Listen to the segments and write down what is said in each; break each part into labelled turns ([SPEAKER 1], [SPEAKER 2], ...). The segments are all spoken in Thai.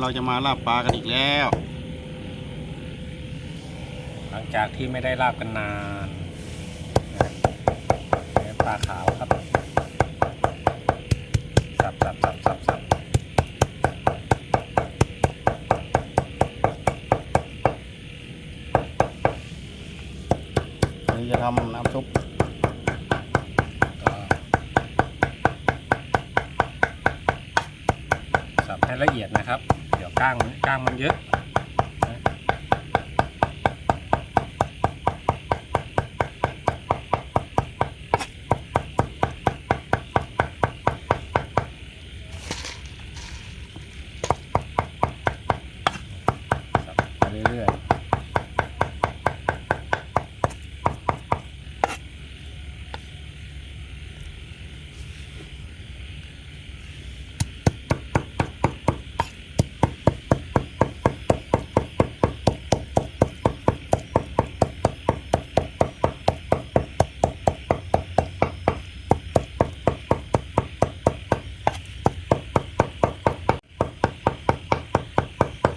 [SPEAKER 1] เราจะมาลาบปลากันอีกแล้ว
[SPEAKER 2] หลังจากที่ไม่ได้ลาบกันนานนะเนี่ยปลาขาวครับ สับสับสับสับสับ
[SPEAKER 1] นี่จะทำน้ำซุป
[SPEAKER 2] สับให้ละเอียดนะครับ เดี๋ยวก้างมันก้างมันเยอะนะ สับไปเรื่อยๆ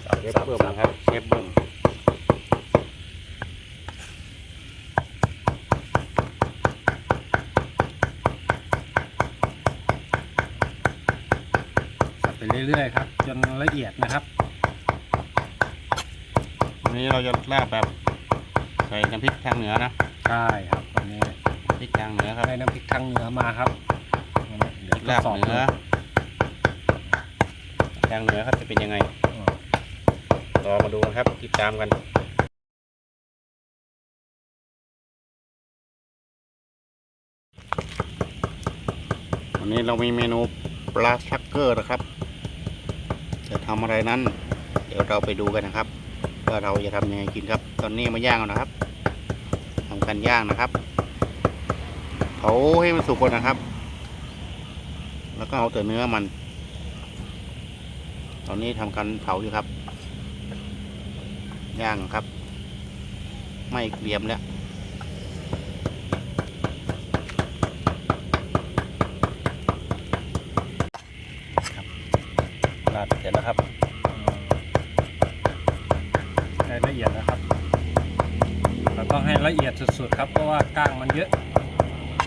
[SPEAKER 2] สับ
[SPEAKER 1] เชฟ
[SPEAKER 2] สับ
[SPEAKER 1] เบิ้ม
[SPEAKER 2] สับ
[SPEAKER 1] นะครับเชฟเบิ้ม
[SPEAKER 2] สับไป เรื่อยๆครับ จนละเอียดนะครับ
[SPEAKER 1] วันนี้เราจะลาบแบบใส่น้ำพริกทางเหนือนะ
[SPEAKER 2] ใช่ครับวันนี้
[SPEAKER 1] พริกทางเหนือครับ
[SPEAKER 2] ได้น้ำพริกทางเหนือมาครับเดี๋ยวท
[SPEAKER 1] ลา
[SPEAKER 2] ด
[SPEAKER 1] บ
[SPEAKER 2] สอบ
[SPEAKER 1] เหนื
[SPEAKER 2] ดู
[SPEAKER 1] อทางเหนือครับจะเป็นยังไงรอมาดูนะครับติดตามกันวันนี้เรามีเมนูปลาชักเกอร์นะครับ จะทำอะไรนั้น เดี๋ยวเราไปดูกันนะครับ ว่าเราจะทำยังไงกินครับ ตอนนี้มาย่างแล้วนะครับทำการย่างนะครับเผาให้มันสุกก่อนนะครับ แล้วก็เอาแต่เนื้อมัน ตอนนี้ทำการเผาอยู่ครับ ย่างครับ ไม่เกรียมแล้วครับลาดเสร็จแล้วครับ
[SPEAKER 2] ให้ละเอียดนะครับ เราต้องให้ละเอียดสุดๆครับ เพราะว่า ก้างมันเยอะ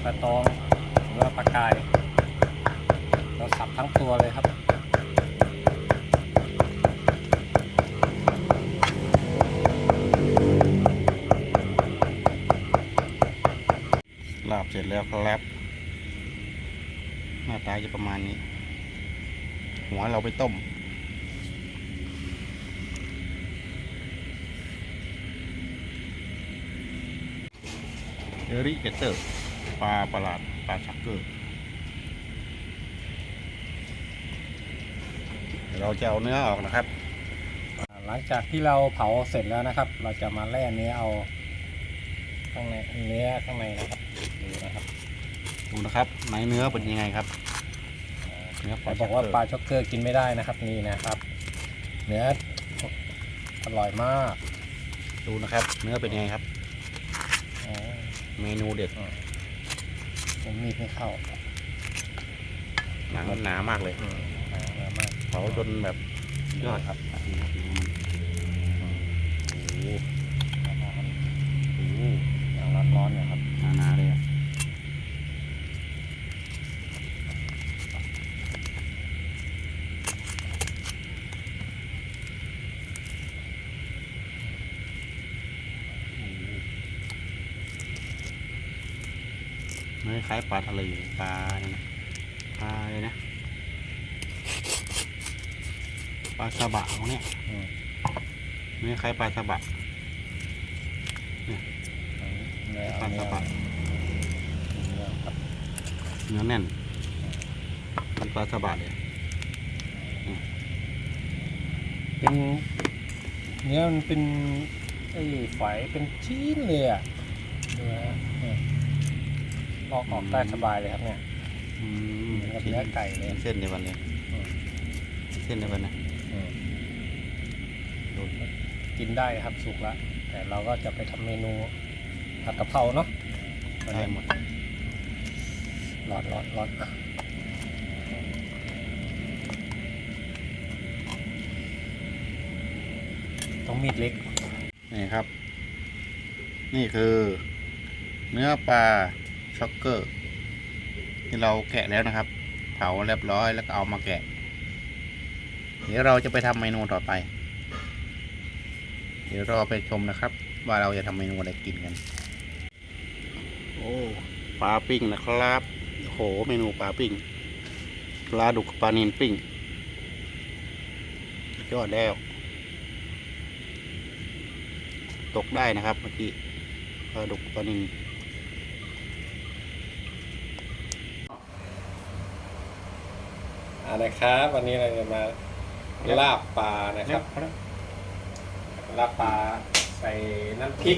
[SPEAKER 2] ปลาตองหรือว่าปลากาย เราสับทั้งตัวเลยครับ
[SPEAKER 1] ลาบเสร็จแล้วครับ หน้าตาจะประมาณนี้ หัวเราไปต้ม อริเกเตอร์ปลาประหลาดปลาชักเกอร์เดี๋ยวเราจะเอาเนื้อออกนะครับ
[SPEAKER 2] อ่าหลังจากที่เราเผาเสร็จแล้วนะครับ เราจะมาแล่เนื้อเอาข้างในเนื้อข้างในนะครับดูนะครับ
[SPEAKER 1] ดูนะครับไหนเนื้อเป็นยังไงครับเนื้อป
[SPEAKER 2] แต่
[SPEAKER 1] ลา
[SPEAKER 2] บอกว่า
[SPEAKER 1] ชักเกอร์
[SPEAKER 2] ปลาช็อกเกอร์กินไม่ได้นะครับนี่นะครับ เนื้ออร่อยมาก
[SPEAKER 1] ดูนะครับ เนื้อเป็นยังไงครับ
[SPEAKER 2] อ๋อ
[SPEAKER 1] เมนูเด็ด
[SPEAKER 2] ผมมีดไม่เข้า
[SPEAKER 1] หนังหนามากเลย
[SPEAKER 2] อืมอร่อยมาก
[SPEAKER 1] เผาจนแบบยอดครับโอ้โหโอ้โห
[SPEAKER 2] อย่างร้อนๆเนี่ยครับ
[SPEAKER 1] หนาๆเลยอะ คล้ายปลาทะเลปลาเนี่ยนะปลาเลยนะปลาสบะของเนี่ย
[SPEAKER 2] อืม
[SPEAKER 1] เนื้อคล้ายปลาสบะ
[SPEAKER 2] เนื้อ
[SPEAKER 1] ปลาส
[SPEAKER 2] บะเนื้อ
[SPEAKER 1] แน่นมันปลาสบะเลย
[SPEAKER 2] เป็นเนื้อมันเป็นไอ้ฝอยเป็นชิ้นเลยอะดูนะ ลอกออกได้สบายเลยครับเนี่ย
[SPEAKER 1] อืม
[SPEAKER 2] เหมือนกับเนื้อไก่เลย
[SPEAKER 1] เส้นในวันเลย
[SPEAKER 2] อืม
[SPEAKER 1] เส้นในวันนะ
[SPEAKER 2] อืม
[SPEAKER 1] โดน
[SPEAKER 2] กินได้ครับสุกแล้วแต่เราก็จะไปทำเมนูผัดกะเพราเนาะ
[SPEAKER 1] ได้หมด
[SPEAKER 2] ร้อนร้อนร้อนอะต้องมีดเล็ก
[SPEAKER 1] นี่ครับ นี่คือ เนื้อปลา ช็อกเกอร์ ที่เราแกะแล้วนะครับ เผาเรียบร้อยแล้วก็เอามาแกะ เดี๋ยวเราจะไปทำเมนูต่อไป เดี๋ยวรอไปชมนะครับ ว่าเราจะทำเมนูอะไรกินกัน โอ้ปลาปิ้งนะครับโหเมนูปลาปิ้งปลาดุกปลานินปิ้งยอดแล้ว ตกได้นะครับเมื่อกี้ปลาดุกปลานิน
[SPEAKER 2] อ่านะครับ วันนี้เราจะมาลาบปลานะครับ ลาบปลาใส่น้ำพริก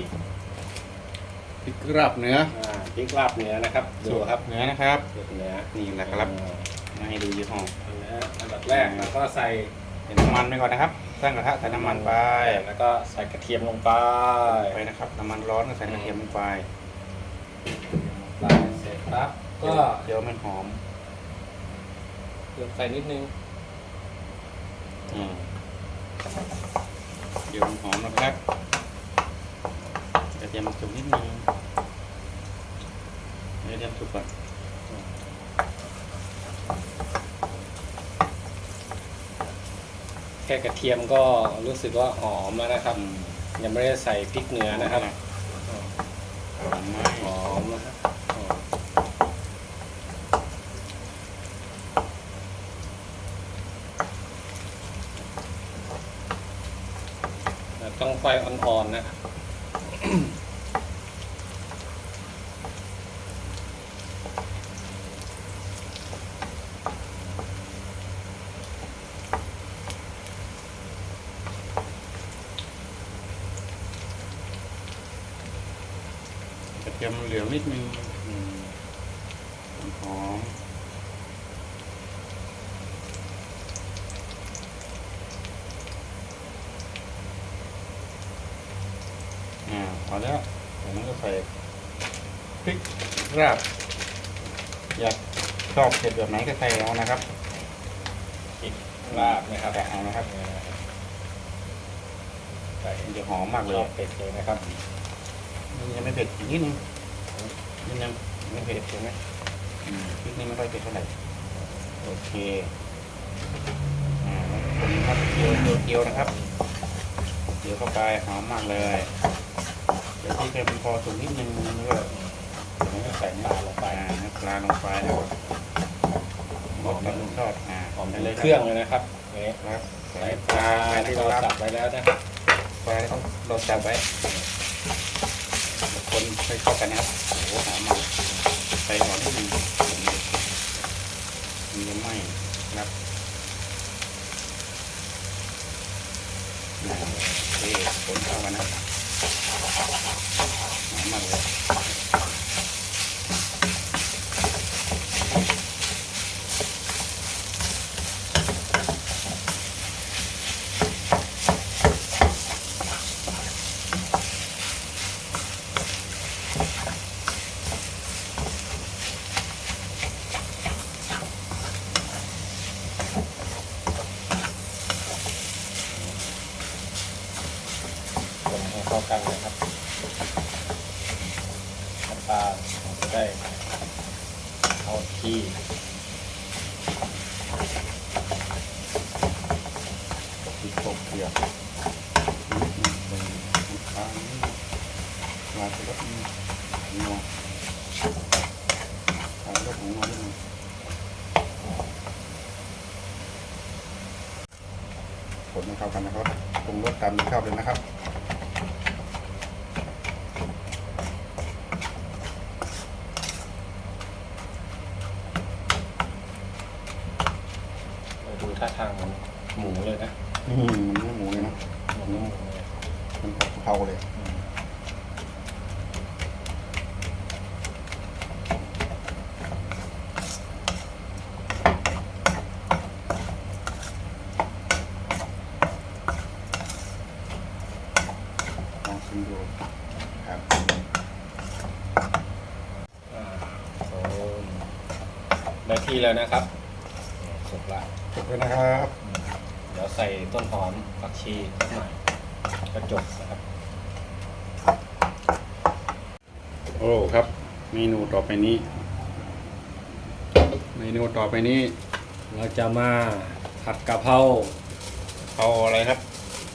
[SPEAKER 1] พริกราบเนื้อ
[SPEAKER 2] อ่าพริกลาบเนื้อนะครับดูครับ
[SPEAKER 1] เนื้อนะครับ
[SPEAKER 2] สูตรเนื้อ
[SPEAKER 1] นี่แหละครับ
[SPEAKER 2] อ่า
[SPEAKER 1] มาให้ดูยี่ห้อ
[SPEAKER 2] เนื้ออันดับแรกเราก็ใส่
[SPEAKER 1] เป็นน้ำมันไปก่อนนะครับตั้งกระทะใส่น้ำมันไป
[SPEAKER 2] แล้วก็ใส่กระเทียมลงไป
[SPEAKER 1] ไปนะครับน้ำมันร้อนก็ใส่กระเทียมลงไป
[SPEAKER 2] ใส่เสร็จปั๊บก็
[SPEAKER 1] เดี๋ยวมันหอม
[SPEAKER 2] เติมใส่นิดนึง
[SPEAKER 1] อืมเดี๋ยวมันหอมนะครับกระเทียมสุกนิดนึงกระเทียมสุกก่อน
[SPEAKER 2] แค่กระเทียมก็รู้สึกว่าหอมแล้วนะครับ
[SPEAKER 1] อืม
[SPEAKER 2] ยังไม่ได้ใส่พริกเนื้อนะครับ
[SPEAKER 1] หอมไหม
[SPEAKER 2] หอมนะครับหอมแล้วต้องไฟอ่อนๆนะครับ
[SPEAKER 1] กระเทียมเหลืองนิดนึงอืมหอมอ่าพอแล้วผมก็ใส่พริกราบ อยากชอบเผ็ดแบบไหนก็ใส่เอานะครับ
[SPEAKER 2] พริกลาบนะครับ
[SPEAKER 1] แต่เอานะครับ
[SPEAKER 2] ใส่
[SPEAKER 1] มันจะหอมมากเล
[SPEAKER 2] ช
[SPEAKER 1] ย
[SPEAKER 2] อบเผ็ดเลยนะครับ
[SPEAKER 1] นี่ยังไม่เผ็ดอีกนิดนึง นิดนึงไม่เผ็ดใช่ไหมอืมพริกนี่ไม่ค่อยเผ็ดเท่าไหร่โอเคอ่าคนครับเกี๊ยวเกี๊ยวเกี๊ยวนะครับเกี๊ยวเข้าไปหอมมากเลยเดี๋ยวที่เค็มพอสุกนิดนึงแล้วก็เดี๋ยวก็ใส่น้ำปลาลงไปอ่าน้ำปลาลงไปนะครับหมดแล้วลุงทอดอ่า
[SPEAKER 2] หอม
[SPEAKER 1] ไป
[SPEAKER 2] ถึง
[SPEAKER 1] เลย
[SPEAKER 2] เครื่องเลยนะครับนี่
[SPEAKER 1] ครับ
[SPEAKER 2] ใส่
[SPEAKER 1] ใส่
[SPEAKER 2] ป
[SPEAKER 1] ป
[SPEAKER 2] ลา
[SPEAKER 1] ลา
[SPEAKER 2] ที่
[SPEAKER 1] ที่
[SPEAKER 2] เรา
[SPEAKER 1] เรา
[SPEAKER 2] สั
[SPEAKER 1] จั
[SPEAKER 2] บบไว้แล้วนะครับ
[SPEAKER 1] ปลาที่เราจับไว้ คนให้เข้ากันนะครับโอ้หามมาใส่หอมนิดนึงมันจะไหม้นะครับนะโอเคคนเข้ากันนะหามมาเลย
[SPEAKER 2] เข้ากันนะครับน้ำปลาจะได้เข้าที่
[SPEAKER 1] ติดโปกเกลือมาสักนิดนัวปลาตัวของเราด้วยคนให้เข้ากันนะครับปรุงรสตามที่ชอบเลยนะครับ
[SPEAKER 2] ดูท่าทางมันหมูเลยนะ
[SPEAKER 1] อืมมันไม่หมูเลยนะ
[SPEAKER 2] หมูหมูเลย
[SPEAKER 1] มันผัดกะเพราเลย
[SPEAKER 2] อืม
[SPEAKER 1] ลองชิมดูครับ
[SPEAKER 2] อ่าโซนได้ที่ แล้วนะครับสุกละ
[SPEAKER 1] จบแล้วนะครับ
[SPEAKER 2] เดี๋ยวใส่ต้นหอมผักชีสักหน่อยกระจกนะครับ
[SPEAKER 1] โอ้ครับ เมนูต่อไปนี้ เมนูต่อไปนี้
[SPEAKER 2] เราจะมาผัดกะเพรา
[SPEAKER 1] เอาอะไรครับ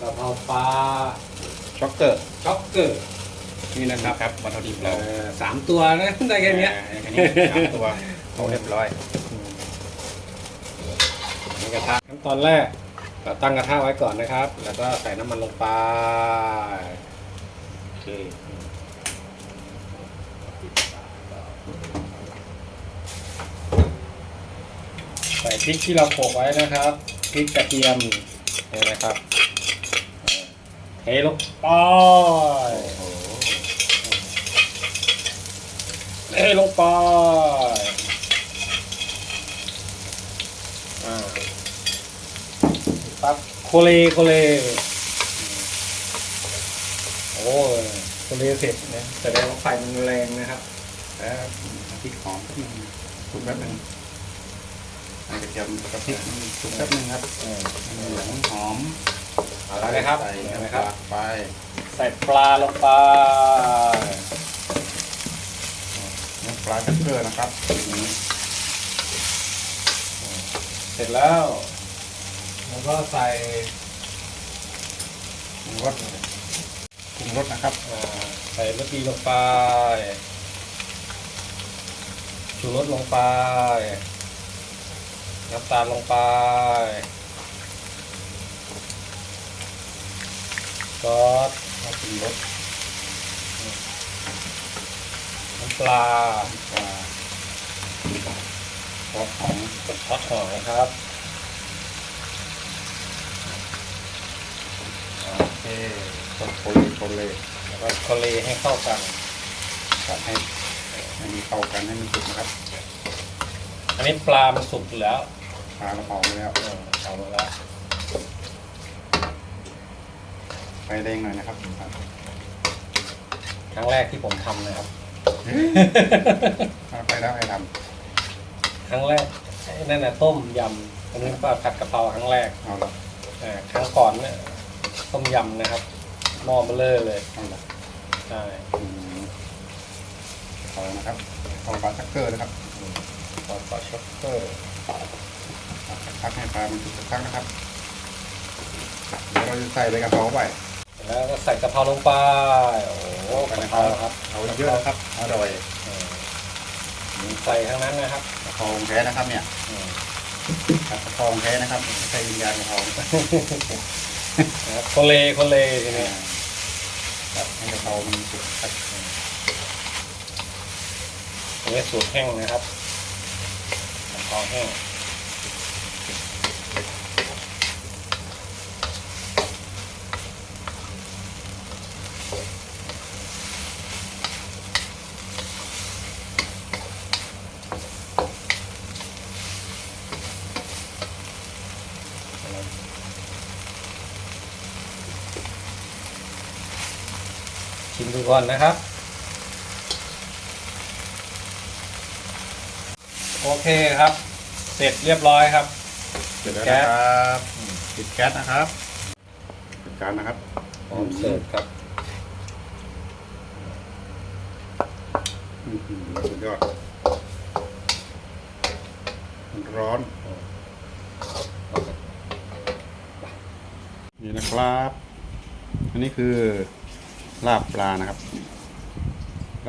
[SPEAKER 2] กะเพราปลา
[SPEAKER 1] ช็อกเกอร์
[SPEAKER 2] ช็อกเกอร์
[SPEAKER 1] นี่นะครับครับวัตถุดิบ
[SPEAKER 2] เอ่
[SPEAKER 1] เรา
[SPEAKER 2] อสามตัวนะได้แค่เนี้ย
[SPEAKER 1] อ่าแค่นี้สามตัวเอาเรียบร้อย
[SPEAKER 2] ใน กระทะขั้นตอนแรกเราตั้งกระทะไว้ก่อนนะครับ แล้วก็ใส่น้ำมันลงไป
[SPEAKER 1] โอเค
[SPEAKER 2] ใส่พริกที่เราโขลกไว้นะครับพริกกระเทียมเนี่ยนะครับเทลงไป
[SPEAKER 1] โอ้โห
[SPEAKER 2] เทลงไปอ่าปั๊บ โคเลโคเลโอ้ยโคเลเสร็จนะแสดงว่าไฟมันแรงนะครับ
[SPEAKER 1] แล้วพริกหอมสักหนึ่งสุกแป๊บหนึงให้กระเทียมกับพริกสุกแป๊บหนึงครับ
[SPEAKER 2] เออ
[SPEAKER 1] เหลืองหอม
[SPEAKER 2] เอาละนะครับ
[SPEAKER 1] ใส่
[SPEAKER 2] เอาละ
[SPEAKER 1] นะ
[SPEAKER 2] ค
[SPEAKER 1] ค
[SPEAKER 2] รั
[SPEAKER 1] รับบไป
[SPEAKER 2] ใส่ปลาลงไป
[SPEAKER 1] น้ำปลาช็อกเกอร์นะครับนี่
[SPEAKER 2] เสร็จแล้ว แล้วก็ใส่
[SPEAKER 1] ปรุงรสปรุงรสนะครับ
[SPEAKER 2] อ่าใส่รสดีลงไปชูรสลงไป น้ำตาลลงไป ซอส
[SPEAKER 1] แล้วปรุงรส
[SPEAKER 2] น้ำปลา
[SPEAKER 1] ซอสของ
[SPEAKER 2] ซอสหอยครับ
[SPEAKER 1] อเคคนโคเลโคเล
[SPEAKER 2] แล้วก็โคเลให้เข้ากัน
[SPEAKER 1] ผัดให้ให้มีเข้ากันให้มันสุกนะครับ
[SPEAKER 2] อันนี้ปลามันสุกอยู่แล้ว
[SPEAKER 1] ปลาเราหอมแล้ว
[SPEAKER 2] เออเอามาแล้ว
[SPEAKER 1] ไฟแดงหน่อยนะครับ
[SPEAKER 2] ครั้งแรกที่ผมทำนะครับ
[SPEAKER 1] ถ้าไปแล้วให้ท
[SPEAKER 2] ครั้งแรกไอ้นั่นน่ะต้มยำอันนี้ปลาผัดกะเพราครั้งแรกำ
[SPEAKER 1] เอาละ
[SPEAKER 2] อ่าครั้งก่อนเนี่ย ต้มยำนะครับหม้อเบลเลอร์เลย
[SPEAKER 1] เอาละ
[SPEAKER 2] ใช่
[SPEAKER 1] อืมเอานะครับเอาปลาชักเกอร์นะครับ
[SPEAKER 2] ซอสปลาช็อกเกอร์
[SPEAKER 1] พักให้ปลามันสุกสักพักนะครับเดี๋ยวเราจะใส่ใบกะเพราไป
[SPEAKER 2] แล้วก็ใส่กะเพราลงไปโอ้โหกะเพราครับ
[SPEAKER 1] เอาเยอะนะครับอร่อย
[SPEAKER 2] เออใส่ทั้งนั้นนะครับ
[SPEAKER 1] กะเพราของแท้นะครับเนี่ย
[SPEAKER 2] อืม
[SPEAKER 1] กะเพราของแท้นะครับไม่ใช่วิญญาณกะเพรา
[SPEAKER 2] นะ ครับโคเลคนเลทีนี้
[SPEAKER 1] ครับให้กะเพรามันสุกครับ
[SPEAKER 2] อันนี้สูตรแห้งนะครับกะเพราแห้ง ชิมดูก่อนนะครับ โอเคครับ เสร็จเรียบร้อยครับ
[SPEAKER 1] เสร็จแล้วนะครับปิดแก๊สนะครับปิดการนะครับ
[SPEAKER 2] พร้อมเสิร์ฟครับ
[SPEAKER 1] อื้อหือสุดยอดมันร้อน นี่นะครับ อันนี้คือ ลาบปลานะครับ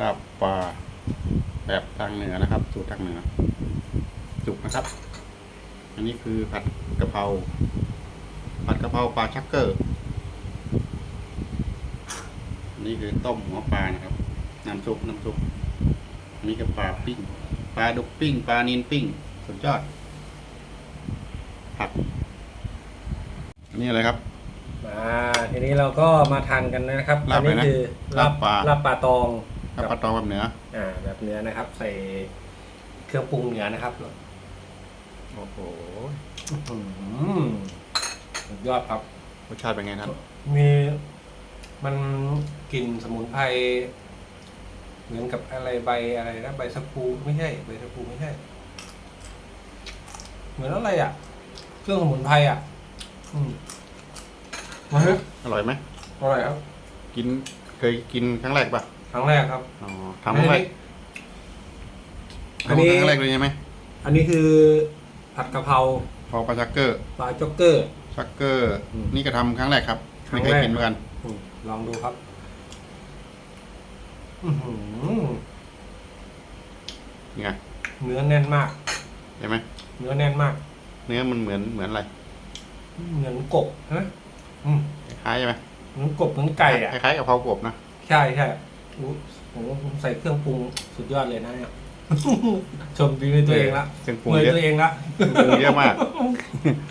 [SPEAKER 1] ลาบปลาแบบทางเหนือนะครับ สูตรทางเหนือ จุกนะครับ อันนี้คือผัดกะเพราผัดกะเพราปลาชักเกอร์อันนี้คือต้มหัวปลานะครับ น้ำซุปน้ำซุปอันนี้ก็ปลาปิ้ง ปลาดุกปิ้ง ปลานินปิ้ง สุดยอด ผัดอันนี้อะไรครับ
[SPEAKER 2] มาทีนี้เราก็มาทานกันนะครับ
[SPEAKER 1] ลาบ
[SPEAKER 2] อันนี้
[SPEAKER 1] อะไรนะ
[SPEAKER 2] คือ
[SPEAKER 1] ลาบปลา
[SPEAKER 2] ลาบปลาตอง
[SPEAKER 1] ถ้าปลาตองแบบเหนือ
[SPEAKER 2] อ่าแบบเนื้อนะครับ ใส่เครื่องปรุงเหนือนะครับ
[SPEAKER 1] โอ้โห
[SPEAKER 2] อืมสุดยอดครับ
[SPEAKER 1] รสชาติเป็นไงครับ
[SPEAKER 2] มีมันกลิ่นสมุนไพรเหมือนกับอะไรใบอะไรนะใบสะพูไม่ใช่ใบสะพูไม่ใช่ เหมือนอะไรอะ เครื่องสมุนไพรอะ อืม มาฮะ
[SPEAKER 1] อร่อยไหม
[SPEAKER 2] ออร่อยครับ
[SPEAKER 1] กินเคยกินครั้งแรกปะ
[SPEAKER 2] ครั้งแรกครับ
[SPEAKER 1] อ๋อทำครั้งแรก
[SPEAKER 2] อันนี้
[SPEAKER 1] ทำครั้งแรกเลยใช่ไหม
[SPEAKER 2] อันนี้คือผัดกะเพรา
[SPEAKER 1] พอปลาชักเกอร์
[SPEAKER 2] ปลาจ็อกเกอร์
[SPEAKER 1] ชักเกอร์
[SPEAKER 2] อืม
[SPEAKER 1] นี่ก็ทำครั้งแรกครับ
[SPEAKER 2] ครั้
[SPEAKER 1] ไม่
[SPEAKER 2] ง
[SPEAKER 1] เคย
[SPEAKER 2] แรก
[SPEAKER 1] กินเหมือนกัน
[SPEAKER 2] อืมลองดูครับอื้อหือ
[SPEAKER 1] นี่ไง
[SPEAKER 2] เนื้อแน่นมาก
[SPEAKER 1] เห็นไหม
[SPEAKER 2] เนื้อแน่นมาก
[SPEAKER 1] เนื้อมันเหมือนเหมือนอะไร
[SPEAKER 2] เหมือนกบใช่ไหม อืม
[SPEAKER 1] คล้ายๆใช่ไหม
[SPEAKER 2] เหมือนกบเหมือนไก่อะ
[SPEAKER 1] คล้ายๆกับเพรากบนะ
[SPEAKER 2] ใช่ใช่อู้ผมว่าผมใส่เครื่องปรุงสุดยอดเลยนะเนี่ย ชมดีในตัวเองละ
[SPEAKER 1] เครื่องปรุง
[SPEAKER 2] มวย
[SPEAKER 1] เยอะ
[SPEAKER 2] ตัวเองละ
[SPEAKER 1] เครื่องปรุงเยอะมาก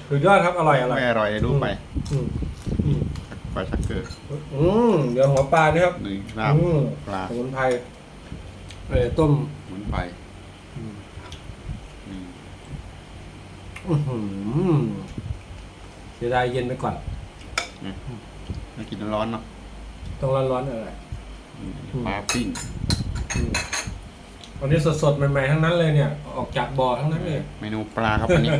[SPEAKER 2] สุดยอดครับอร่อยอร่อย
[SPEAKER 1] ไม่อร่อยรู้ไป
[SPEAKER 2] อืมอืม
[SPEAKER 1] ปลาชักเกอร์
[SPEAKER 2] อืมเดี๋ยวหัวปลานี่ครับ
[SPEAKER 1] นี่ลาบ
[SPEAKER 2] อืม
[SPEAKER 1] ปลา
[SPEAKER 2] สมุนไพรเออต้ม
[SPEAKER 1] เหมือนไป
[SPEAKER 2] อืม
[SPEAKER 1] นี่
[SPEAKER 2] อื้อหือเสียดายเย็นไปก่อน
[SPEAKER 1] มากินร้อนๆเนาะ
[SPEAKER 2] ต้องร้อนๆอะไร
[SPEAKER 1] นี่
[SPEAKER 2] อืม
[SPEAKER 1] ปลาปิ้ง
[SPEAKER 2] อืมวันนี้สดๆใหม่ๆทั้งนั้นเลยเนี่ย ออกจากบ่อทั้งนั้นเลย
[SPEAKER 1] เมนูปลาครับอันนี้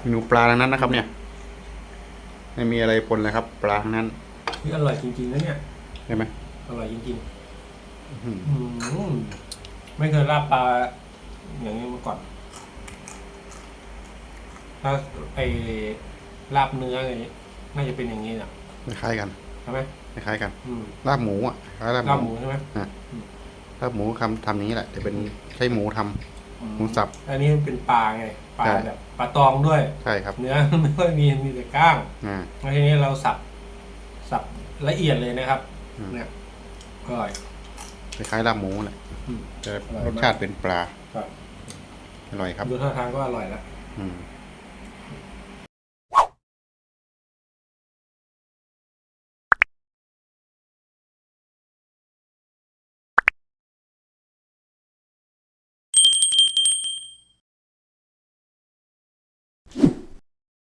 [SPEAKER 1] เมนูปลาทั้งนั้นนะครับ เนี่ย ไม่มีอะไรปนเลยครับ ปลาทั้งนั้น
[SPEAKER 2] นี่อร่อยจริงๆนะเนี่ย
[SPEAKER 1] ใช่ไหม
[SPEAKER 2] อร่อยจริง
[SPEAKER 1] อื้อหือ
[SPEAKER 2] ๆอืมไม่เคยราบปลาอย่างนี้มาก่อน ถ้าไอ้ลาบเนื้ออะไรอย่างนี้ น่าจะเป็นอย่างนี้นะ
[SPEAKER 1] คล้ายๆกัน
[SPEAKER 2] ใช่ไหม
[SPEAKER 1] คล้ายๆกัน
[SPEAKER 2] อืม
[SPEAKER 1] ลาบหมูอะคล้ายลาบ
[SPEAKER 2] ลาบ
[SPEAKER 1] ห
[SPEAKER 2] ห
[SPEAKER 1] มู
[SPEAKER 2] มูใช่ไหม
[SPEAKER 1] ลาบหมูทำทำนี้แหละแต่เป็นใช้หมูทำหมูสับ
[SPEAKER 2] อันนี้มันเป็นปลาไงปลา
[SPEAKER 1] ใช่
[SPEAKER 2] แบบปลาตองด้วย
[SPEAKER 1] ใช่ครับ
[SPEAKER 2] เนื้อ ไม่ค่อยมีมีแต่ก้าง
[SPEAKER 1] อ่า
[SPEAKER 2] แล้วทีนี้เราสับสับละเอียดเลยนะครับ
[SPEAKER 1] อืม
[SPEAKER 2] เนี่ยอร่อย
[SPEAKER 1] คล้ายๆลาบหมูแหละ
[SPEAKER 2] อืม
[SPEAKER 1] แต่
[SPEAKER 2] อร่อย
[SPEAKER 1] ร
[SPEAKER 2] มาก
[SPEAKER 1] สชาติเป็นปลา
[SPEAKER 2] ครับ
[SPEAKER 1] อร่อยครับ
[SPEAKER 2] ดูท่าทางก็อร่อยแล้ว
[SPEAKER 1] อืม